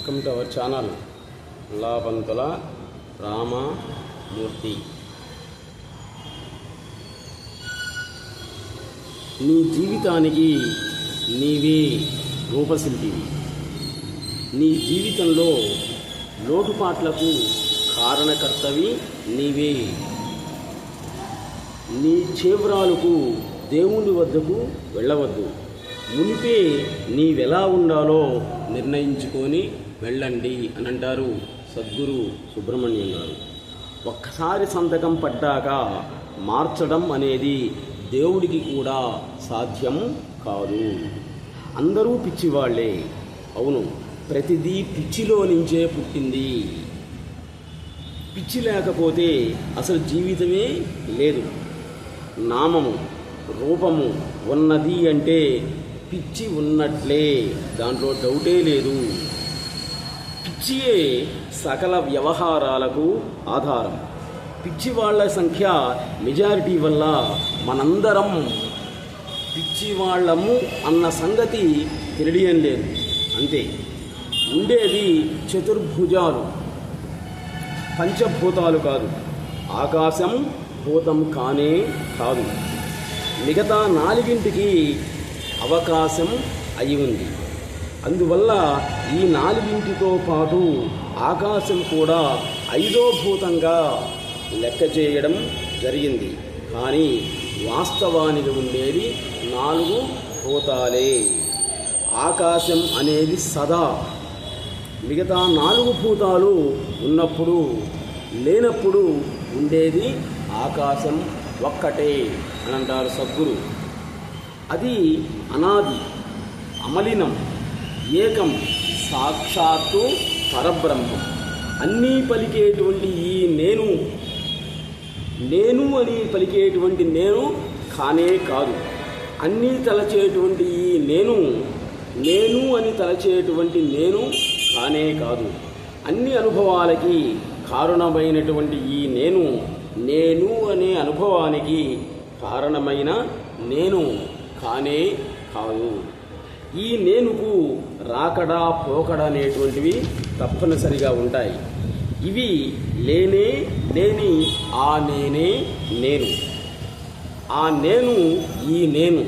Welcome to our channel. లాబంతుల Ramamurthy నీ జీవితానికి నీవే రూపశిల్పివి నీ జీవితంలో లోటుపాట్లకు కారణకర్తవి నీవే. నీ చేవ్రాలకు దేవుని వద్దకు వెళ్ళవద్దు. మునిపే నీవెలా ఉండాలో నిర్ణయించుకొని వెళ్ళండి అని అంటారు సద్గురు సుబ్రహ్మణ్యం గారు. ఒక్కసారి సంతకం పడ్డాక మార్చడం అనేది దేవుడికి కూడా సాధ్యం కాదు. అందరూ పిచ్చివాళ్ళే. అవును ప్రతిదీ పిచ్చిలో నుంచే పుట్టింది. పిచ్చి లేకపోతే అసలు జీవితమే లేదు. నామము రూపము ఉన్నది అంటే పిచ్చి ఉన్నట్లే. దాంట్లో డౌటే లేదు. పిచ్చియే సకల వ్యవహారాలకు ఆధారం. పిచ్చి వాళ్ళ సంఖ్య మెజారిటీ వల్ల మనందరం పిచ్చి వాళ్ళము అన్న సంగతి తెలియడం లేదు. అంతే. ఉండేది చతుర్భుజాలు. పంచభూతాలు కాదు. ఆకాశం భూతం కానే కాదు. మిగతా నాలుగింటికి అవకాశం అయి ఉంది. అందువల్ల ఈ నాలుగింటితో పాటు ఆకాశం కూడా ఐదో భూతంగా లెక్క చేయడం జరిగింది. కానీ వాస్తవానికి ఉండేది నాలుగు భూతాలే. ఆకాశం అనేది సదా మిగతా నాలుగు భూతాలు ఉన్నప్పుడు లేనప్పుడు ఉండేది ఆకాశం ఒక్కటే అని అంటారు సద్గురు. అది అనాది అమలినం. ఏకం సాక్షాత్తు పరబ్రహ్మం. అన్నీ పలికేటువంటి ఈ నేను నేను అని పలికేటువంటి నేను కానే కాదు. అన్నీ తలచేటువంటి ఈ నేను నేను అని తలచేటువంటి నేను కానే కాదు. అన్ని అనుభవాలకి కారణమైనటువంటి ఈ నేను నేను అనే అనుభవానికి కారణమైన నేను కానే కాదు. ఈ నేనుకు రాకడా పోకడా అనేటువంటివి తప్పనిసరిగా ఉంటాయి. ఇవి లేనే లేని ఆ నేనే నేను. ఆ నేను ఈ నేను.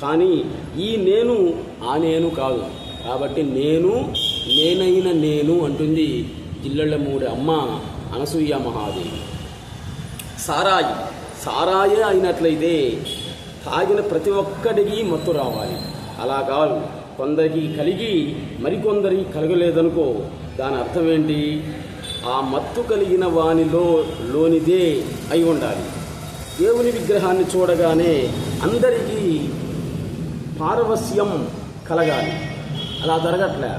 కానీ ఈ నేను ఆ నేను కాదు. కాబట్టి నేను నేనైన నేను అంటుంది జిల్లెళ్ళమూడి అమ్మ అనసూయ మహాదేవి. సారాయి సారాయే అయినట్లయితే తాగిన ప్రతి ఒక్కడికి మత్తు రావాలి. అలా కాదు కొందరికి కలిగి మరికొందరికి కలగలేదనుకో దాని అర్థం ఏంటి ఆ మత్తు కలిగిన వానిలో లోనిదే అయి ఉండాలి. దేవుని విగ్రహాన్ని చూడగానే అందరికీ పారవస్యం కలగాలి. అలా జరగట్లే.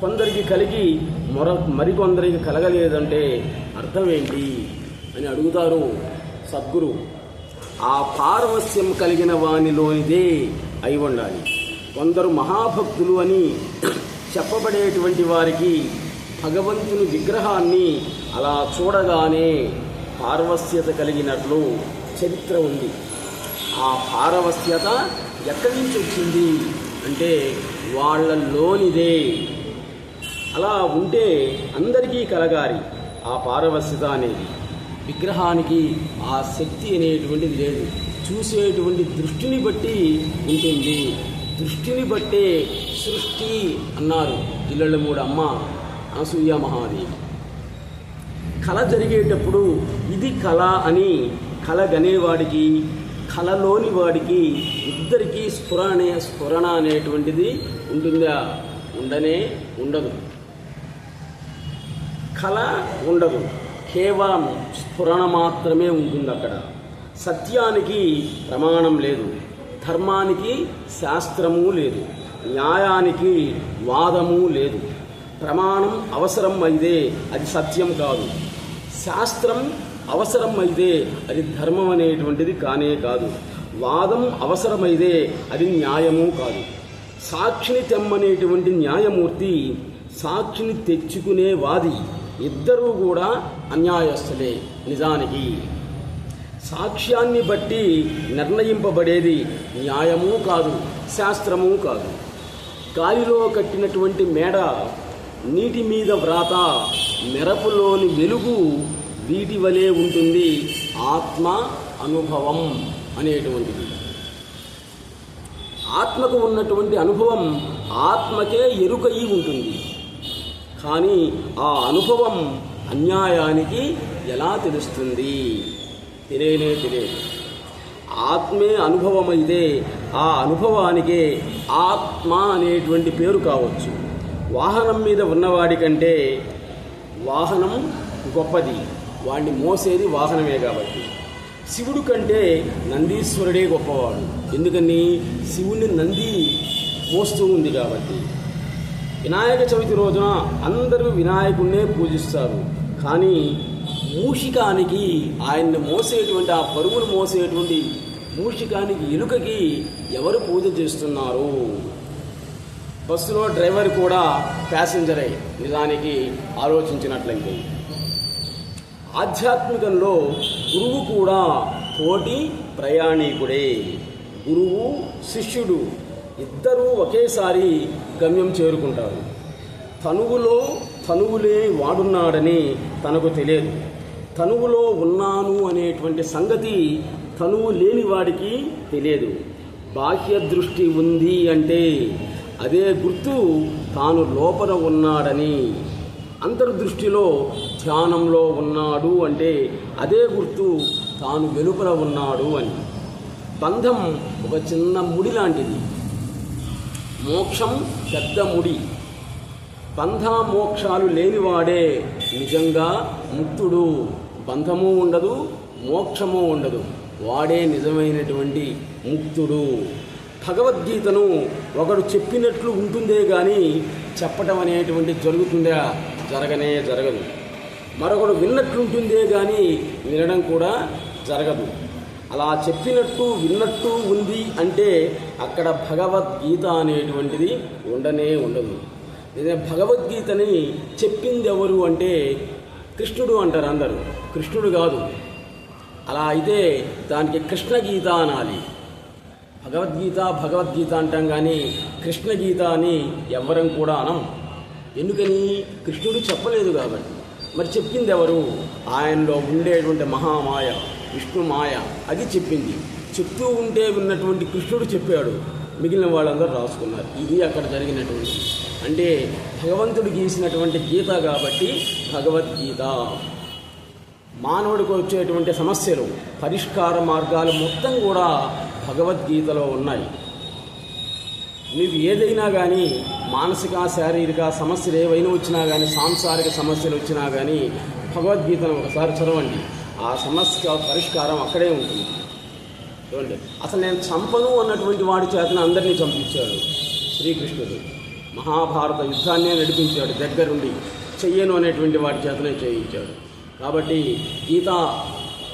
కొందరికి కలిగి మరొ మరికొందరికి కలగలేదంటే అర్థం ఏంటి అని అడుగుతారు సద్గురు. ఆ పారవస్యం కలిగిన వానిలోనిదే అయి ఉండాలి. కొందరు మహాభక్తులు అని చెప్పబడేటువంటి వారికి భగవంతుని విగ్రహాన్ని అలా చూడగానే పార్వస్యత కలిగినట్లు చరిత్ర ఉంది. ఆ పారవస్యత ఎక్కడి నుంచి వచ్చింది? అంటే వాళ్ళలోనిదే అలా ఉంటే అందరికీ కలగాలి ఆ పారవస్యత అనేది. విగ్రహానికి ఆ శక్తి అనేటువంటిది లేదు. చూసేటువంటి దృష్టిని బట్టి ఉంటుంది. దృష్టిని బట్టే సృష్టి అన్నారు. జిల్లెళ్ళ మూడు అమ్మ అనసూయ మహాదేవి. కళ జరిగేటప్పుడు ఇది కళ అని కళ గనేవాడికి కళలోని వాడికి ఇద్దరికీ స్ఫురణ స్ఫురణ అనేటువంటిది ఉంటుందా? ఉండనే ఉండదు. కళ ఉండదు. కేవలం స్ఫురణ మాత్రమే ఉంటుంది అక్కడ సత్యానికి ప్రమాణం లేదు. ధర్మానికి శాస్త్రము లేదు న్యాయానికి వాదము లేదు. ప్రమాణం అవసరం అయితే అది సత్యం కాదు. శాస్త్రం అవసరం అయితే అది ధర్మం అనేటువంటిది కానే కాదు. వాదం అవసరమైతే అది న్యాయము కాదు. సాక్షిని తెమ్మనేటువంటి న్యాయమూర్తి సాక్షిని తెచ్చుకునే వాది ఇద్దరూ కూడా అన్యాయస్తులే నిజానికి. సాక్ష్యాన్ని బట్టి నిర్ణయింపబడేది న్యాయము కాదు శాస్త్రము కాదు. గాలిలో కట్టినటువంటి మేడ నీటి మీద వ్రాత మెరపులోని వెలుగు వీటి వలె ఉంటుంది ఆత్మ అనుభవం అనేటువంటిది. ఆత్మకు ఉన్నటువంటి అనుభవం ఆత్మకే ఎరుకయి ఉంటుంది. కానీ ఆ అనుభవం అన్యాయానికి ఎలా తెలుస్తుంది? తెలియనే తెలియదు. ఆత్మే అనుభవం అయితే ఆ అనుభవానికే ఆత్మ అనేటువంటి పేరు కావచ్చు. వాహనం మీద ఉన్నవాడి కంటే వాహనం గొప్పది. వాడిని మోసేది వాహనమే కాబట్టి. శివుడు కంటే నందీశ్వరుడే గొప్పవాడు. ఎందుకని? శివుని నంది మోస్తూ ఉంది కాబట్టి. వినాయక చవితి రోజున అందరూ వినాయకుడినే పూజిస్తారు. కానీ మూషికానికి ఆయన్ని మోసేటువంటి ఆ పరుగులు మోసేటువంటి మూషికానికి ఎలుకకి ఎవరు పూజ చేస్తున్నారు? బస్సులో డ్రైవర్ కూడా ప్యాసింజరే నిజానికి ఆలోచించినట్లయితే ఆధ్యాత్మికంలో గురువు కూడా తోటి ప్రయాణికుడే. గురువు శిష్యుడు ఇద్దరూ ఒకేసారి గమ్యం చేరుకుంటారు. తనువులో తనువులే వాడున్నాడని తనకు తెలియదు. తనువులో ఉన్నాను అనేటువంటి సంగతి తనువు లేని వాడికి తెలియదు. బాహ్య దృష్టి ఉంది అంటే అదే గుర్తు తాను లోపల ఉన్నాడని. అంతర్దృష్టిలో ధ్యానంలో ఉన్నాడు అంటే అదే గుర్తు తాను వెలుపల ఉన్నాడు అని. బంధం ఒక చిన్న ముడి లాంటిది. మోక్షం పెద్ద ముడి. బంధ మోక్షాలు లేనివాడే నిజంగా ముక్తుడు. బంధము ఉండదు మోక్షము ఉండదు. వాడే నిజమైనటువంటి ముక్తుడు. భగవద్గీతను ఒకడు చెప్పినట్లు ఉంటుందే కానీ చెప్పటం అనేటువంటి జరుగుతుందా? జరగనే జరగదు. మరొకడు విన్నట్లుంటుందే కానీ వినడం కూడా జరగదు. అలా చెప్పినట్టు విన్నట్టు ఉంది అంటే అక్కడ భగవద్గీత అనేటువంటిది ఉండనే ఉండదు. భగవద్గీతని చెప్పింది ఎవరు అంటే కృష్ణుడు అంటారు అందరూ. కృష్ణుడు కాదు. అలా అయితే దానికి కృష్ణ గీత అనాలి. భగవద్గీత భగవద్గీత అంటాం కానీ కృష్ణ గీత అని ఎవ్వరం కూడా అనం. ఎందుకని? కృష్ణుడు చెప్పలేదు కాబట్టి. మరి చెప్పింది ఎవరు? ఆయనలో ఉండేటువంటి మహామాయ విష్ణు మాయ అది చెప్పింది. చెప్తూ ఉంటే ఉన్నటువంటి కృష్ణుడు చెప్పాడు. మిగిలిన వాళ్ళందరూ రాసుకున్నారు. ఇది అక్కడ జరిగినటువంటి అంటే భగవంతుడు గీసినటువంటి గీత కాబట్టి భగవద్గీత. మానవుడికి వచ్చేటువంటి సమస్యలు పరిష్కార మార్గాలు మొత్తం కూడా భగవద్గీతలో ఉన్నాయి. నీకు ఏదైనా కానీ మానసిక శారీరక సమస్యలు ఏవైనా వచ్చినా కానీ సాంసారిక సమస్యలు వచ్చినా కానీ భగవద్గీతను ఒకసారి చదవండి. ఆ సమస్య పరిష్కారం అక్కడే ఉంటుంది. చూడండి అసలు నేను చంపను అన్నటువంటి వాడి చేతను అందరినీ చంపించాడు శ్రీకృష్ణుడు. మహాభారత యుద్ధాన్నే నడిపించాడు దగ్గరుండి చెయ్యను అనేటువంటి వాటి చేతనే చేయించాడు. కాబట్టి గీత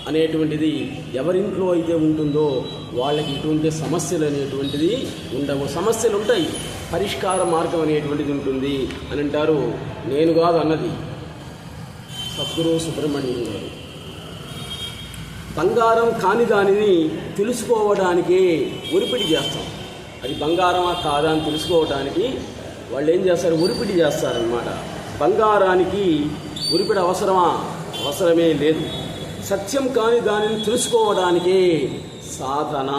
అనేటువంటిది ఎవరింట్లో అయితే ఉంటుందో వాళ్ళకి ఇటువంటి సమస్యలు అనేటువంటిది ఉండవు. సమస్యలు ఉంటాయి. పరిష్కార మార్గం అనేటువంటిది ఉంటుంది అని అంటారు. నేను కాదు అన్నది. సద్గురు సుబ్రహ్మణ్యం గారు. బంగారం కాని దానిని తెలుసుకోవడానికే ఒరిపిడి చేస్తాం. అది బంగారమా కాదా అని తెలుసుకోవడానికి వాళ్ళు ఏం చేస్తారు? ఉరిపిడి చేస్తారనమాట బంగారానికి ఉరిపిడి అవసరమా? అవసరమే లేదు. సత్యం కాని దానిని తెలుసుకోవడానికే సాధన.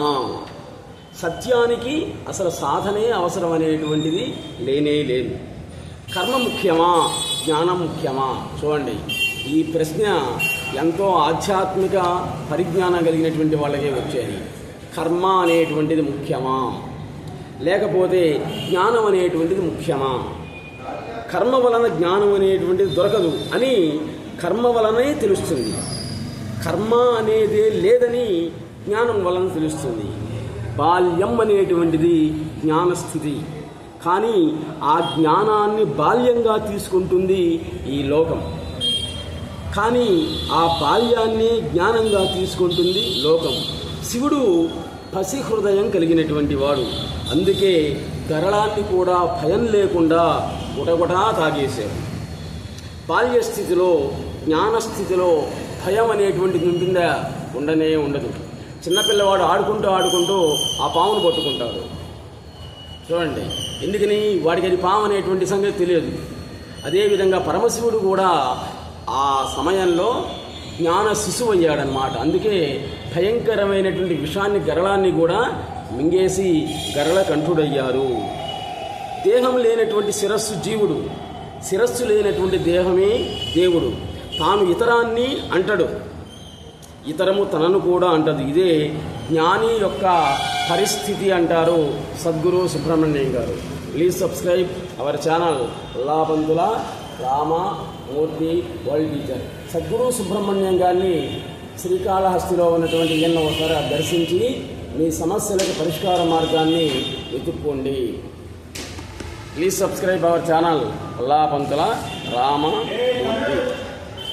సత్యానికి అసలు సాధనే అవసరం అనేటువంటిది లేనే లేదు. కర్మ ముఖ్యమా? జ్ఞానం ముఖ్యమా? చూడండి. ఈ ప్రశ్న ఎంతో ఆధ్యాత్మిక పరిజ్ఞానం కలిగినటువంటి వాళ్ళకే వచ్చేది. కర్మ అనేటువంటిది ముఖ్యమా? లేకపోతే జ్ఞానం అనేటువంటిది ముఖ్యమా? కర్మ వలన జ్ఞానం అనేటువంటిది దొరకదు అని కర్మ వలనే తెలుస్తుంది. కర్మ అనేదే లేదని జ్ఞానం వలన తెలుస్తుంది. బాల్యం అనేటువంటిది జ్ఞానస్థితి. కానీ ఆ జ్ఞానాన్ని బాల్యంగా తీసుకుంటుంది ఈ లోకం. కానీ ఆ బాల్యాన్ని జ్ఞానంగా తీసుకుంటుంది లోకం. శివుడు పసి హృదయం కలిగినటువంటి వాడు. అందుకే గరళాన్ని కూడా భయం లేకుండా గుటగుటా తాగేశారు. బాల్యస్థితిలో జ్ఞానస్థితిలో భయం అనేటువంటిది ఉంటుందా? ఉండనే ఉండదు. చిన్నపిల్లవాడు ఆడుకుంటూ ఆడుకుంటూ ఆ పామును పట్టుకుంటాడు. చూడండి ఎందుకని? వాడికి అది పాము అనేటువంటి సంగతి తెలియదు. అదేవిధంగా పరమశివుడు కూడా ఆ సమయంలో జ్ఞాన శిశువు అయ్యాడనమాట అందుకే భయంకరమైనటువంటి విషాన్ని గరళాన్ని కూడా మింగేసి గరళ కంఠుడయ్యారు. దేహం లేనటువంటి శిరస్సు జీవుడు. శిరస్సు లేనటువంటి దేహమే దేవుడు. తాను ఇతరాన్ని అంటడు. ఇతరము తనను కూడా అంటదు. ఇదే జ్ఞాని యొక్క పరిస్థితి అంటారు సద్గురు సుబ్రహ్మణ్యం గారు. Please subscribe our channel. లాబంధుల Rama Murthy world teacher. Sadguru Subrahmanyam గారిని శ్రీకాళహస్తిలో ఉన్నటువంటి ఈయన ఒకసారి దర్శించి మీ సమస్యలకు పరిష్కార మార్గాన్ని వెతుక్కోండి. Please subscribe our channel Allah Pantula Rama